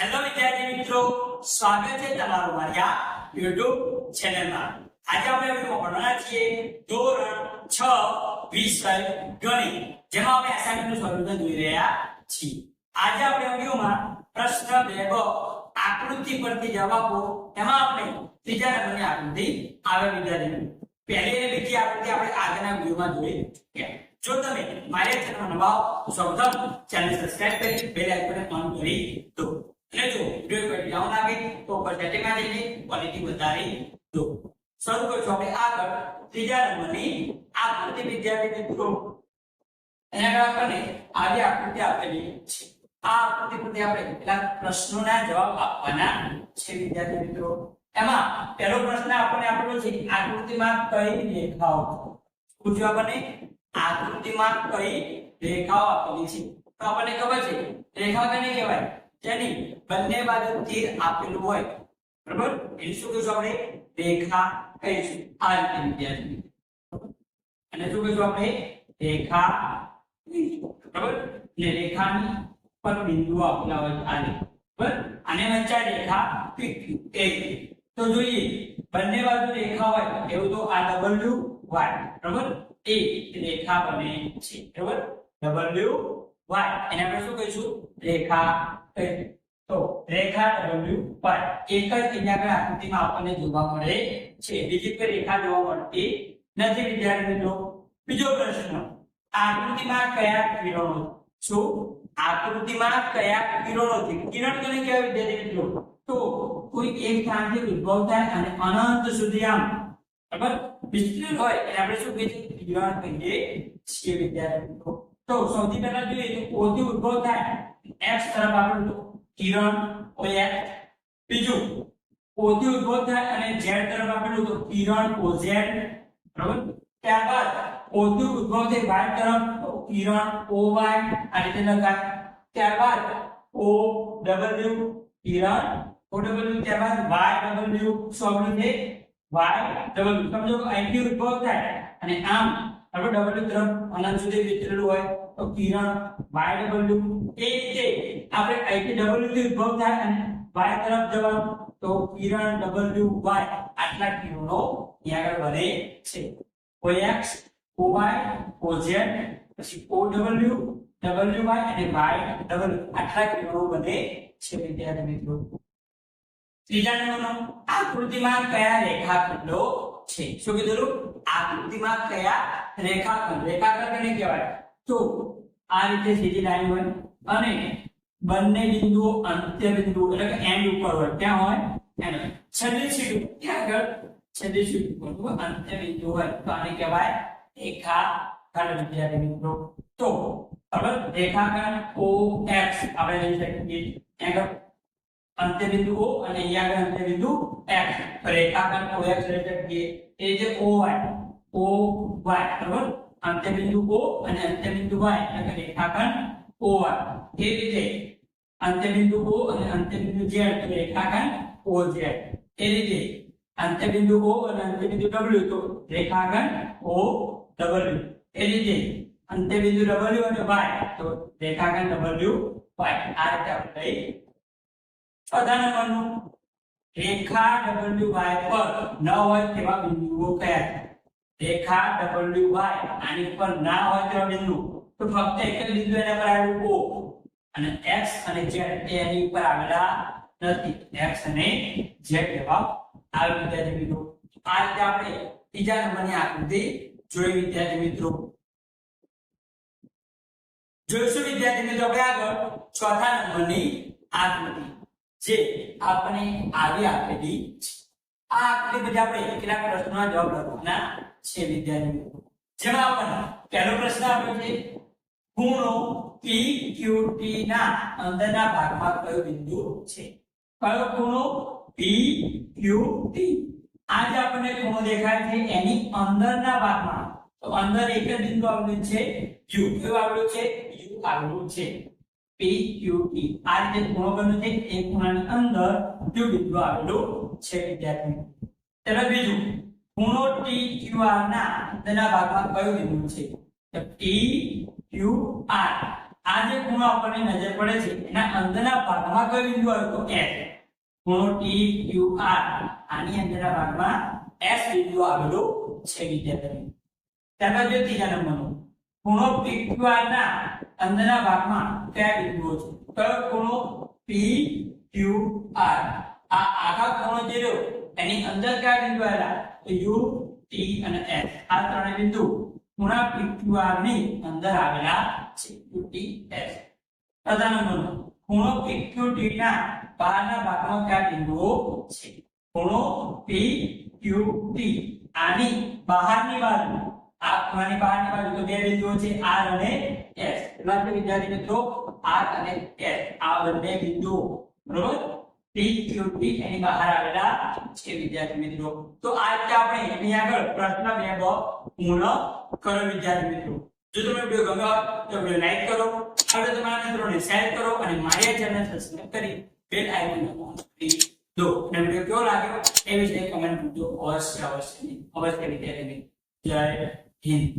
Hello વિદ્યાર્થી મિત્રો. સ્વાગત છે તમારું મારી YouTube ચેનલમાં આજે આપણે વિડિયો ભણવાના છીએ ધોરણ 6 વિષય ગણિત જેમાં આપણે અસાઇનમેન્ટનું સોલ્યુશન જોઈ રહ્યા છીએ. આજે આપણે વિડિયોમાં પ્રશ્ન 2 બ આકૃતિ પરથી જવાબો એમાં આપણે ત્રીજા નંબરની આકૃતિ આવે વિદ્યાર્થી. પહેલી અને બીજી આકૃતિ આપણે આગળના વિડિયોમાં જોઈ ગયા જો તમે મારી ચેનલ નવા હો, સૌપ્રથમ ચેનલ સબસ્ક્રાઇબ કરી બેલ આઇકન ઓન કરી દો. અને જો કોઈ ડાઉન લાગે, તો ઉપર સેટિંગમાં જઈને ક્વોલિટી વધારી દો શરૂ કરશું આપણે આગળ ત્રીજા નંબરની આકૃતિ વિદ્યાર્થી મિત્રો એના આપણને આવી આકૃતિ આપેલી છે. આ આકૃતિ પરથી આપણે કેટલાક પ્રશ્નોના જવાબ આપવાના છે વિદ્યાર્થી મિત્રો. એમાં પહેલો પ્રશ્ન આપણને આપેલો છે આકૃતિમાં કઈ રેખાઓ પૂછ્યું આપણને? આકૃતિમાં કઈ રેખાઓ આપેલી છે? તો આપણને ખબર છે, રેખા કને કહેવાય? જેની બંને બાજુ તીર આપેલું હોય. બરાબર? એને શું કહીશું આપણે? રેખા કહીશું. આ રીતે વિદ્યાર્થી. અને શું કહીશું આપણે? રેખા. બરાબર? એટલે રેખાની પર બિંદુ આપેલા હોય આ રીતે. બરાબર? આને વચ્ચે રેખા PQ તો જોઈએ. બંને બાજુ રેખા હોય, એવું તો આ ડબલ્યુ વાય બરાબર? એ રેખા બને છે. બરાબર? ડબલ્યુ વાય એને આપણે શું કહીશું? રેખા કહીશું. તો રેખા ડબલ્યુ વાય એક જ આકૃતિમાં આપણને જોવા મળે છે. બીજી કોઈ રેખા જોવા મળતી નથી વિદ્યાર્થી મિત્રો બીજો પ્રશ્ન, આકૃતિમાં કયા કિરણો શું આકૃતિમાં કયા કિરણોથી કિરણ કોને કહેવાય, વિદ્યાર્થી તો કોઈ એક ઉદ્ભવ થાય અને અનંત સુધી આમ, બરાબર? વિસ્તૃત હોય એને આપણે શું કહીએ કિરણ કહીએ છીએ, વિદ્યાર્થી મિત્રો. તો સૌથી પહેલા જોઈએ તો ઉદ્ભવ થાય? X તરફ આપણું કિરણ ઓએક્ટ બીજું ઓથી ઉદ્ભવ થાય અને ઝેડ તરફ આપેલું તો કિરણ ઓઝેડ બરાબર? ત્યારબાદ ઓથી ઉદ્ભવ થાય વાય તરફ, કિરણ વાય આ રીતે લખાય. ત્યારબાદ, O W, કિરણ, O W, ત્યારબાદ વાય ડબલ શું આપણું છે વાય W, સમજો, અહીંથી ઉદ્ભવ થાય. અને આમ, આપણે W તરફ અનંત સુધી વિતરેલું હોય. તો કિરણ, y W, એ રીતે આપણે અહીંથી W થી ઉદ્ભવ થાય અને y તરફ જવાનું. તો કિરણ, W, y આટલા કિરણો ત્યાં આગળ બને છે. OX OY OZ પછી OW WY અને YW આટલા કિરણો બને છે, વિદ્યાર્થી મિત્રો. ત્રીજા નંબરનો, આકૃતિમાં કયા રેખાખંડો છે? શું કીધું આકૃતિમાં કયા રેખાખંડ? રેખાખંડ ને કહેવાય? તો આ રીતે સીધી લાઈન હોય અને બંને બિંદુઓ અંત્ય બિંદુ એટલે કે એન્ડ ઉપર હોય. ક્યાં હોય? એન્ડ છેલ્લી સીટ ક્યાં આગળ? છેલ્લી સીટ ઉપર. અંત્ય બિંદુ હોય. તો આને કહેવાય રેખાખંડ વિદ્યાર્થી મિત્રો. તો બરાબર રેખાખંડ એક્સ આપણે લઈ શકીએ. આગળ? અંત્યબિંદુ ઓ અને અહીંયા આગળ અંત્ય બિંદુ એક્સ રેખાખંડ એક્સ લઈ શકીએ. એ જે ઓ વાય બરાબર? અંત્યબિંદુ O અને અંત્યબિંદુ Y, એટલે કે રેખાખંડ OY એ રીતે અંત્યબિંદુ O અને અંત્યબિંદુ Z તો રેખાખંડ OZ એ રીતે અંત્યબિંદુ O અને અંત્યબિંદુ W, તો રેખાખંડ OW એ રીતે અંત્યબિંદુ W અને Y, તો રેખાખંડ WY આ રીતે આપણે લઈ ચોથા નંબરનું રેખા ડબલ્યુ વાય પર ન હોય તેવા બિંદુઓ કયા છે? રેખા ડબલ્યુ વાય. આની પર ના હોય તેવા બિંદુ. તો ફક્ત એક જ બિંદુ એના પર આવેલું O અને x અને z એની ઉપર આવેલા નથી. x અને z એવા આવે વિદ્યાર્થી મિત્રો. આ રીતે આપણે ત્રીજા નંબરની આકૃતિ જોઈ વિદ્યાર્થી મિત્રો. જોઈશું વિદ્યાર્થી મિત્રો આપણે આગળ ચોથા નંબરની આકૃતિ. જે આપણે આવી આપેલી છે. આ આકૃતિ પછી આપણે કેટલા પ્રશ્નોના જવાબ લખવાના છે વિદ્યાર્થીઓ જેમાં આપણને પહેલો પ્રશ્ન આપ્યો છે, ખૂણો PQT ના અંદરના ભાગમાં કયો બિંદુ છે? કયો ખૂણો? PQT આ જે આપણને ખૂણો દેખાય છે, એની અંદરના ભાગમાં. તો અંદર એક જ બિંદુ આવેલું છે યુ કયું આવેલું છે? યુ આવેલું છે. PQT આ રીતે ખૂણો બન્યો છે, એ ખૂણાની અંદર Q બિંદુ આવેલું છે વિદ્યાર્થી. મિત્રો. બીજું. ખૂણો TQR ના અંદરના ભાગમાં કયું બિંદુ છે? તો TQR આ જે ખૂણો આપણને નજર પડે છે, એના અંદરના ભાગમાં કયો બિંદુ આવ્યો તો S ખૂણો ટી ક્યુ આર આની અંદરના ભાગમાં એસ બિંદુ આવેલો છે વિદ્યાર્થી. ત્યારબાદ જો ત્રીજા નંબરનો. ખૂણો PQR ના અંદરના ભાગમાં કયા બિંદુઓ છે? કયો ખૂણો PQR આ આખા ખૂણો જે રહ્યો એની અંદર કયા બિંદુ આવેલા? તો U T અને S આ ત્રણે બિંદુ ખૂણા PQR ની અંદર આવેલા છે. U T S પ્રથમ નંબરનો. ખૂણો PQT ના બહારના ભાગમાં કયા બિંદુઓ છે? ખૂણો PQT આની બહારની બાજુ. આ ખૂણાની બહારની બાજુ તો બે બિંદુઓ છે. R અને S એટલે વિદ્યાર્થી મિત્રો R અને S આ બંને બિંદુઓ. બરોબર? વિદ્યાર્થી મિત્રો. તો આ રીતે આપણે એની આગળ પ્રશ્ન બે બ પૂર્ણ કરો વિદ્યાર્થી મિત્રો. જો તમને વીડિયો તો વીડિયો લાઈક કરો વીડિયો તમારા મિત્રોને શેર કરો, અને મારી ચેનલ કરી બેલ આઇકન અને કેવો લાગ્યો એ વિશે કમેન્ટ અવશ્ય અવશ્ય. અવશ્ય વિદ્યાર્થી જય હિન્દ.